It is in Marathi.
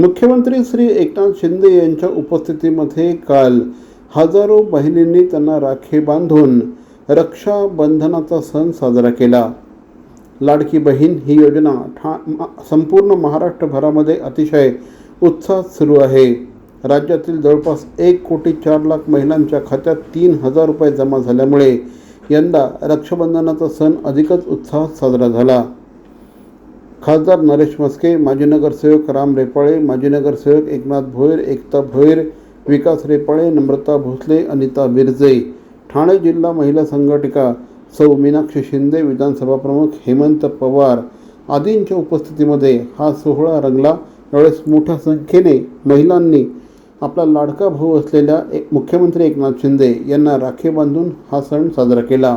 मुख्यमंत्री श्री एकनाथ शिंदे यांच्या उपस्थितीमध्ये काल हजारो बहिणींनी त्यांना राखी बांधून रक्षाबंधनाचा सण साजरा केला. लाडकी बहीण ही योजना ठा संपूर्ण महाराष्ट्रभरामध्ये अतिशय उत्साहात सुरू आहे. राज्यातील जवळपास एक कोटी चार लाख महिलांच्या खात्यात तीन हजार रुपये जमा झाल्यामुळे यंदा रक्षाबंधनाचा सण अधिकच उत्साहात साजरा झाला. खासदार नरेश मस्के माजी नगरसेवक राम रेपाळे माजी नगरसेवक एकनाथ भोईर एकता भोईर विकास रेपाळे नम्रता भोसले अनिता मिरजे ठाणे जिल्हा महिला संघटिका सौ मीनाक्षी शिंदे विधानसभा प्रमुख हेमंत पवार आदींच्या उपस्थितीमध्ये हा सोहळा रंगला. यावेळेस मोठ्या संख्येने महिलांनी आपला लाडका भाऊ असलेल्या एक मुख्यमंत्री एकनाथ शिंदे यांना राखी बांधून हा सण साजरा केला.